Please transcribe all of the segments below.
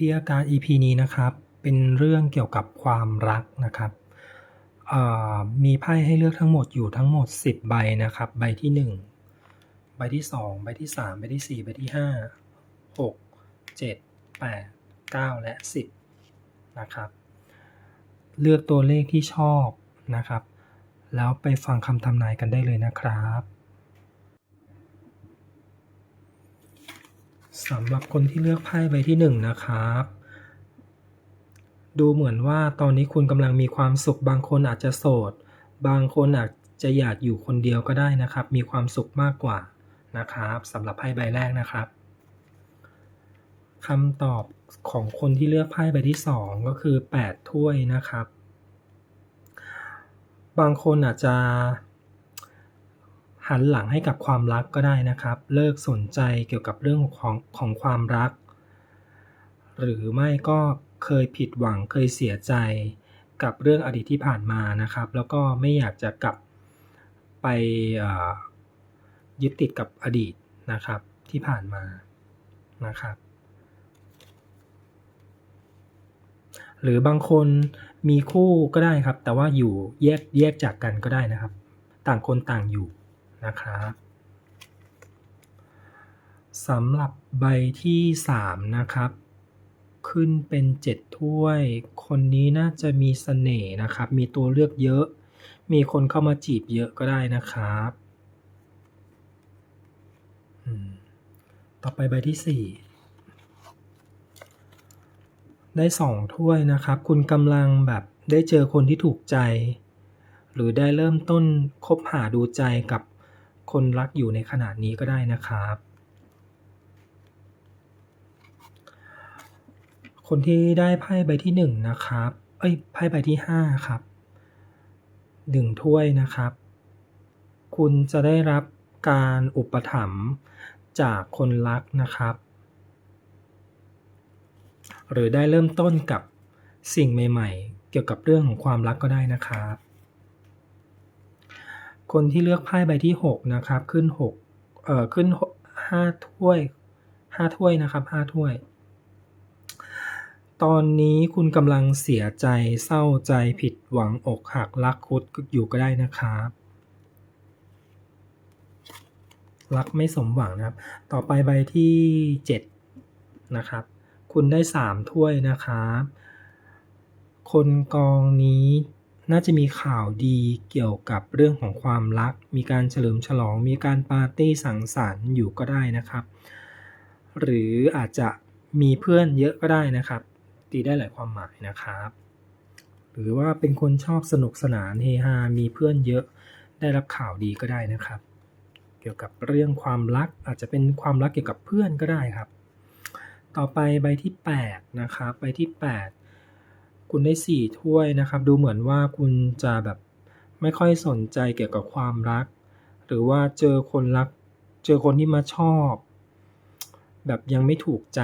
พี่อาการ EP นี้นะครับ เป็นเรื่องเกี่ยวกับความรักนะครับ มีไพ่ให้เลือกทั้งหมดอยู่ทั้งหมด 10 ใบนะครับ ใบที่ 1 ใบที่ 2 ใบที่ 3 ใบที่ 4 ใบที่ 5 6 7 8 9 และ 10 นะครับ เลือกตัวเลขที่ชอบนะครับ แล้วไปฟังคำทำนายกันได้เลยนะครับ สำหรับคนที่เลือกไพ่ใบที่หนึ่งนะครับ ดูเหมือนว่าตอนนี้คุณกำลังมีความสุข บางคนอาจจะโสด บางคนอาจจะอยากอยู่คนเดียวก็ได้นะครับ มีความสุขมากกว่านะครับสำหรับไพ่ใบแรกนะครับคำตอบของคนที่เลือกไพ่ใบที่สองก็คือ 8 ถ้วยนะครับ บางคนอาจจะ หันหลังให้กับความรักก็ได้นะครับ เลิกสนใจเกี่ยวกับเรื่องของของความรัก หรือไม่ก็เคยผิดหวังเคยเสียใจกับเรื่องอดีตที่ผ่านมานะครับ แล้วก็ไม่อยากจะกลับไปยึดติดกับอดีตนะครับที่ผ่านมานะครับ หรือบางคนมีคู่ก็ได้ครับ แต่ว่าอยู่แยกแยกจากกันก็ได้นะครับ ต่างคนต่างอยู่ นะครับสำหรับใบที่สามนะครับ ขึ้นเป็นเจ็ดถ้วย คนนี้น่าจะมีเสน่ห์นะครับ มีตัวเลือกเยอะ มีคนเข้ามาจีบเยอะก็ได้นะครับ ต่อไปใบที่สี่ได้สองถ้วยนะครับ คุณกำลังแบบได้เจอคนที่ถูกใจ หรือได้เริ่มต้นคบหาดูใจกับ คนรักอยู่ในขณะนี้ก็ได้นะครับ คนที่ได้ไพ่ใบที่หนึ่งนะครับ เอ้ยไพ่ใบที่ห้าครับหนึ่งถ้วยนะครับ คุณจะได้รับการอุปถัมภ์จากคนรักนะครับ หรือได้เริ่มต้นกับสิ่งใหม่ ๆ เกี่ยวกับเรื่องของความรักก็ได้นะครับ คนที่เลือกไพ่ใบที่ 6 นะครับ ขึ้น6เอ่อขึ้นห้าถ้วยห้าถ้วยนะครับห้าถ้วย ตอนนี้คุณกำลังเสียใจเศร้าใจผิดหวังอกหักรักคุดอยู่ก็ได้นะครับรักไม่สมหวังนะครับ ต่อไปใบที่ 7 นะครับ คุณได้ 3 ถ้วยนะครับ คนกองนี้ น่าจะมีข่าวดีเกี่ยวกับเรื่องของความรัก มีการเฉลิมฉลอง มีการปาร์ตี้สังสรรค์อยู่ก็ได้นะครับ หรืออาจจะมีเพื่อนเยอะก็ได้นะครับ ตีได้หลายความหมายนะครับ หรือว่าเป็นคนชอบสนุกสนานเฮฮา มีเพื่อนเยอะ ได้รับข่าวดีก็ได้นะครับ เกี่ยวกับเรื่องความรัก อาจจะเป็นความรักเกี่ยวกับเพื่อนก็ได้ครับ ต่อไปใบที่ 8 นะครับ ใบที่ 8 คุณได้ 4 ถ้วยนะครับ ดูเหมือนว่าคุณจะแบบไม่ค่อยสนใจเกี่ยวกับความรัก หรือว่าเจอคนรัก เจอคนที่มาชอบ แบบยังไม่ถูกใจ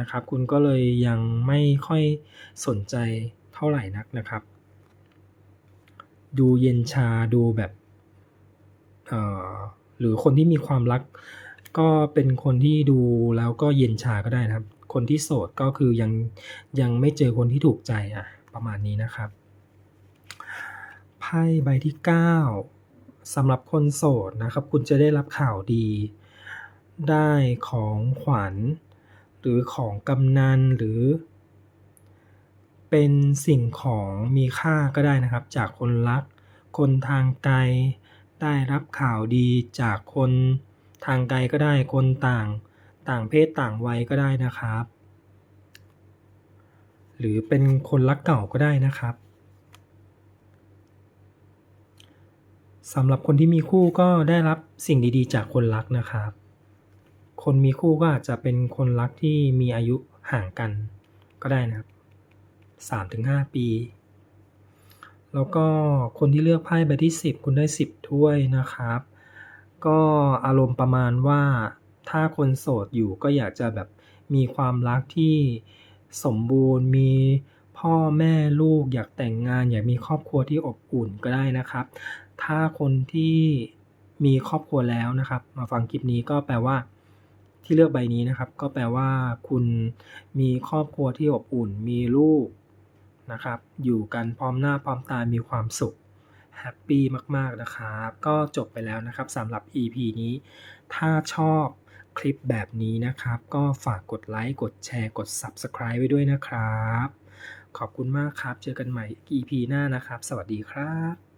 นะครับ คุณก็เลยยังไม่ค่อยสนใจเท่าไหร่นักนะครับ ดูเย็นชาดูแบบเอ่อหรือคนที่มีความรักก็เป็นคนที่ดูแล้วก็เย็นชาก็ได้นะครับ คนที่โสดก็คือยังยังไม่เจอคนที่ถูกใจอะ ประมาณนี้นะครับ ไพ่ใบที่ 9สำหรับคนโสดนะครับ คุณจะได้รับข่าวดี ได้ของขวัญ หรือของกำนันหรือ เป็นสิ่งของมีค่าก็ได้นะครับ จากคนรัก คนทางไกลได้รับข่าวดีจากคนทางไกลก็ได้คนต่าง ต่างเพศต่างวัยก็ได้นะครับ หรือเป็นคนรักเก่าก็ได้นะครับสำหรับคนที่มีคู่ก็ได้รับสิ่งดีๆ จากคนรักนะครับ คนมีคู่ก็อาจจะเป็นคนรักที่มีอายุห่างกันก็ได้นะครับสามถึงห้าปี แล้วก็คนที่เลือกไพ่ใบที่ 10 คุณได้ 10 ถ้วยนะครับ ก็อารมณ์ประมาณว่า ถ้าคนโสดอยู่ก็อยากจะแบบมีความรักที่สมบูรณ์ มีพ่อแม่ลูก อยากแต่งงาน อยากมีครอบครัวที่อบอุ่นก็ได้นะครับ ถ้าคนที่มีครอบครัวแล้วนะครับ มาฟังคลิปนี้ก็แปลว่า ที่เลือกใบนี้นะครับ ก็แปลว่า คุณมีครอบครัวที่อบอุ่น มีลูกนะครับ อยู่กันพร้อมหน้าพร้อมตา มีความสุขแฮปปี้มาก ๆ นะครับ ก็จบไปแล้วนะครับสำหรับ EP นี้ ถ้าชอบ คลิปแบบนี้นะครับ ก็ฝากกดไลค์กดแชร์กด Subscribe ไว้ด้วยนะครับ ขอบคุณมากครับ เจอกันใหม่ EP หน้านะครับ สวัสดีครับ